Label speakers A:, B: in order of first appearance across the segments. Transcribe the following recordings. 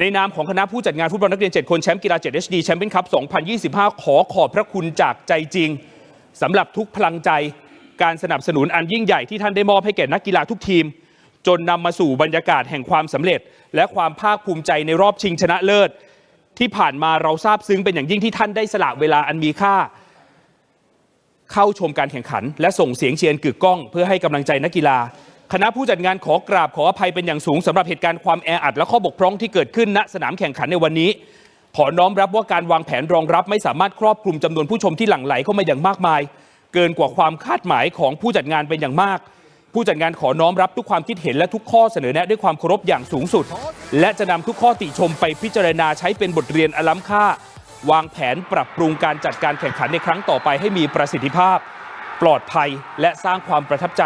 A: ในนามของคณะผู้จัดงานฟุตบอลนักเรียน 7 คนแชมป์กีฬา 7 HD แชมเปี้ยนคัพ 2025 ขอขอบพระคุณจากใจจริงสำหรับทุกพลังใจการสนับสนุนอันยิ่งใหญ่ที่ท่านได้มอบให้แก่นักกีฬาทุกทีม จนนำมาสู่บรรยากาศแห่งความสำเร็จ และความภาคภูมิใจในรอบชิงชนะเลิศ ที่ผ่านมาเราทราบซึ้งเป็นอย่างยิ่งที่ท่านได้สละเวลาอันมีค่า เข้าชมการแข่งขัน และส่งเสียงเชียร์กึกก้อง เพื่อให้กำลังใจนักกีฬา คณะผู้จัดงานขอกราบขออภัยเป็นอย่างสูงสำหรับเหตุการณ์ความแออัดและข้อบกพร่องที่เกิดขึ้นณสนามแข่งขันในวันนี้ ขอน้อมรับว่าการวางแผนรองรับไม่สามารถครอบคลุมจำนวนผู้ชมที่หลั่งไหลเข้ามาอย่างมากมาย เกินกว่าความคาดหมายของผู้จัดงานเป็นอย่างมาก ผู้จัดงานขอน้อมรับทุกความคิดเห็นและทุกข้อเสนอแนะด้วยความเคารพอย่างสูงสุด และจะนำทุกข้อติชมไปพิจารณาใช้เป็นบทเรียนอล้ำค่า วางแผนปรับปรุงการจัดการแข่งขันในครั้งต่อไปให้มีประสิทธิภาพ ปลอดภัยและสร้างความประทับใจ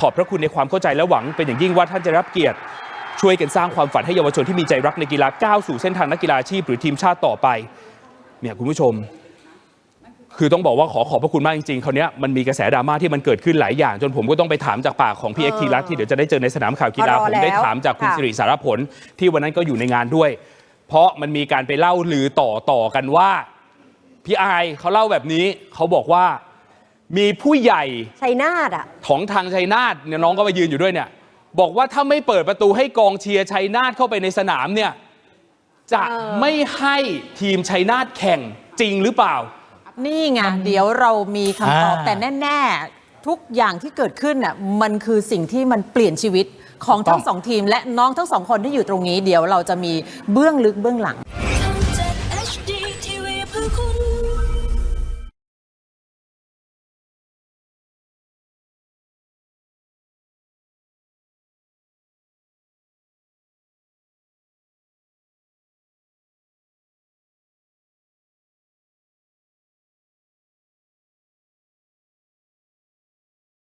A: ขอบพระคุณในความเข้าใจและหวังเป็นอย่างยิ่งว่าท่านจะรับเกียรติ ช่วยกันสร้างความฝันให้เยาวชนที่มีใจรักในกีฬาก้าวสู่เส้นทางนักกีฬาอาชีพหรือทีมชาติต่อไปเนี่ยคุณผู้ชม คือต้องบอกว่าขอขอบพระคุณมากจริงๆคราวเนี้ยมันมีกระแสดราม่าที่มันเกิดขึ้นหลายอย่าง จนผมก็ต้องไปถามจากปากของพี่เอ็กทีรัตน์ที่เดี๋ยวจะได้เจอในสนามข่าวกีฬา
B: ก็รอ
A: ผมได้
B: แล้ว
A: ถามจากคุณ
B: ค่ะ
A: สิริสารผล ที่วันนั้นก็อยู่ในงานด้วย เพราะมันมีการไปเล่าลือต่อต่อกันว่าพี่อายเขาเล่าแบบนี้เขาบอกว่า มีผู้ใหญ่
B: ชัยนาทอะ
A: ของทางชัยนาทเนี่ยน้องก็มายืนอยู่ด้วยเนี่ย บอกว่าถ้าไม่เปิดประตูให้กองเชียร์ชัยนาทเข้าไปในสนามเนี่ย จะ
B: เออ
A: ไม่ให้ทีมชัยนาทแข่งจริงหรือเปล่า
C: นี่ไงเดี๋ยวเรามีคำตอบ
D: อ่า
C: แต่แน่ ๆ ทุกอย่างที่เกิดขึ้นน่ะมันคือสิ่งที่มันเปลี่ยนชีวิตของทั้งสองทีม และน้องทั้งสองคนที่อยู่ตรงนี้ เดี๋ยวเราจะมีเบื้องลึกเบื้องหลัง
E: ทำจาก HD TV เพื่อคุณ